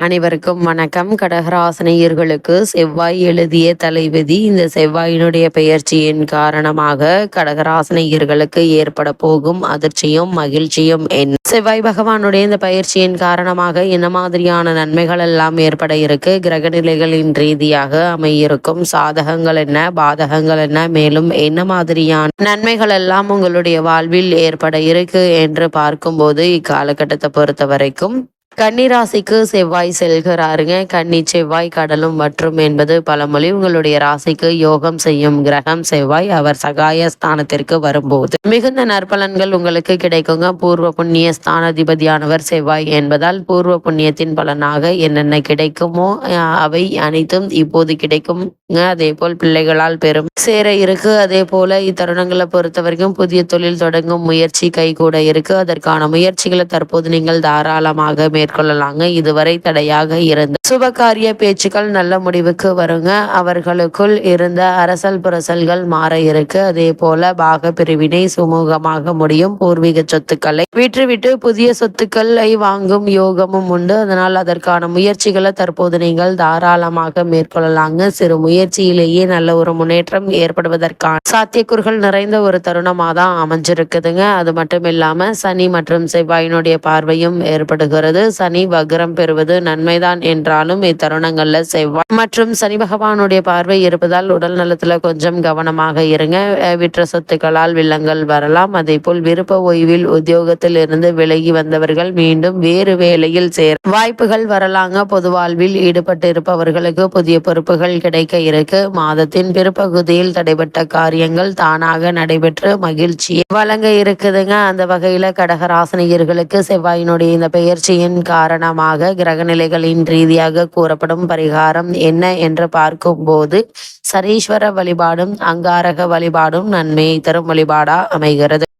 அனைவருக்கும் வணக்கம். கடகராசனையர்களுக்கு செவ்வாய் எழுதிய தலைவிதி இந்த செவ்வாயினுடைய பெயர்ச்சியின் காரணமாக கடகராசனையர்களுக்கு ஏற்பட போகும் அதிர்ச்சியும் மகிழ்ச்சியும் என்ன செவ்வாய் பகவானுடைய இந்த பயிற்சியின் காரணமாக என்ன மாதிரியான நன்மைகள் எல்லாம் ஏற்பட இருக்கு? கிரகநிலைகளின் ரீதியாக அமையிருக்கும் சாதகங்கள் என்ன? பாதகங்கள் என்ன? மேலும் என்ன மாதிரியான நன்மைகள் எல்லாம் உங்களுடைய வாழ்வில் ஏற்பட இருக்கு என்று பார்க்கும்போது இக்காலகட்டத்தை பொறுத்த வரைக்கும் கன்னிராசிக்கு செவ்வாய் செல்கிறாருங்க. கன்னி செவ்வாய் கடலும் மற்றும் என்பது பழமொழி உங்களுடைய ராசிக்கு யோகம் செய்யும் கிரகம் செவ்வாய். அவர் சகாய ஸ்தானத்திற்கு வரும்போது மிகுந்த நற்பலன்கள் உங்களுக்கு கிடைக்குங்க. பூர்வ புண்ணிய ஸ்தானாதிபதியானவர் செவ்வாய் என்பதால் பூர்வ புண்ணியத்தின் பலனாக என்னென்ன கிடைக்குமோ அவை அனைத்தும் இப்போது கிடைக்கும் அதே போல் பிள்ளைகளால் பெரும் சேர இருக்கு. அதே போல இத்தருணங்களை பொறுத்த வரைக்கும் புதிய தொழில் தொடங்கும் முயற்சி கை கூட இருக்கு. அதற்கான முயற்சிகளை தற்போது நீங்கள் தாராளமாக மேற்கொள்ளலாங்க. இதுவரை தடையாக இருந்த சுபகாரிய பேச்சுக்கள் நல்ல முடிவுக்கு வருங்க. அவர்களுக்குள் இருந்த அரசல் புரசல்கள் மாற இருக்கு. அதே போல பாக பிரிவினை சுமூகமாக முடியும். பூர்வீக சொத்துக்களை விற்றுவிட்டு புதிய சொத்துக்களை வாங்கும் யோகமும் உண்டு. அதனால் அதற்கான முயற்சிகளை தற்போது நீங்கள் தாராளமாக மேற்கொள்ளலாங்க. சிறு முயற்சியிலேயே நல்ல ஒரு முன்னேற்றம் ஏற்படுவதற்கான சாத்தியக்கூறுகள் நிறைந்த ஒரு தருணமாக தான் அமைஞ்சிருக்குதுங்க. அது மட்டும் இல்லாம சனி மற்றும் செவ்வாயினுடைய பார்வையும் ஏற்படுகிறது. சனி வக்ரம் பெறுவது நன்மைதான் என்றாலும் இத்தருணங்கள்ல செவ்வாய் மற்றும் சனி பகவானுடைய பார்வை இருப்பதால் உடல் நலத்துல கொஞ்சம் கவனமாக இருங்க. விற்ற சொத்துக்களால் வில்லங்கள் வரலாம். அதே போல் விருப்ப ஓய்வில் உத்தியோகத்தில் இருந்து விலகி வந்தவர்கள் மீண்டும் வேறு வேலையில் சேர வாய்ப்புகள் வரலாங்க. பொது வாழ்வில் ஈடுபட்டு இருப்பவர்களுக்கு புதிய பொறுப்புகள் கிடைக்க இருக்கு. மாதத்தின் பிற்பகுதியில் தடைபட்ட காரியங்கள் தானாக நடைபெற்று மகிழ்ச்சியை வழங்க இருக்குதுங்க. அந்த வகையில கடகராசனியர்களுக்கு செவ்வாயினுடைய இந்த பெயர்ச்சியின் காரணமாக கிரகநிலைகளின் ரீதியாக கூறப்படும் பரிகாரம் என்ன என்று பார்க்கும்போது சரீஸ்வர வழிபாடும் அங்காரக வழிபாடும் நன்மையை தரும் வழிபாடா அமைகிறது.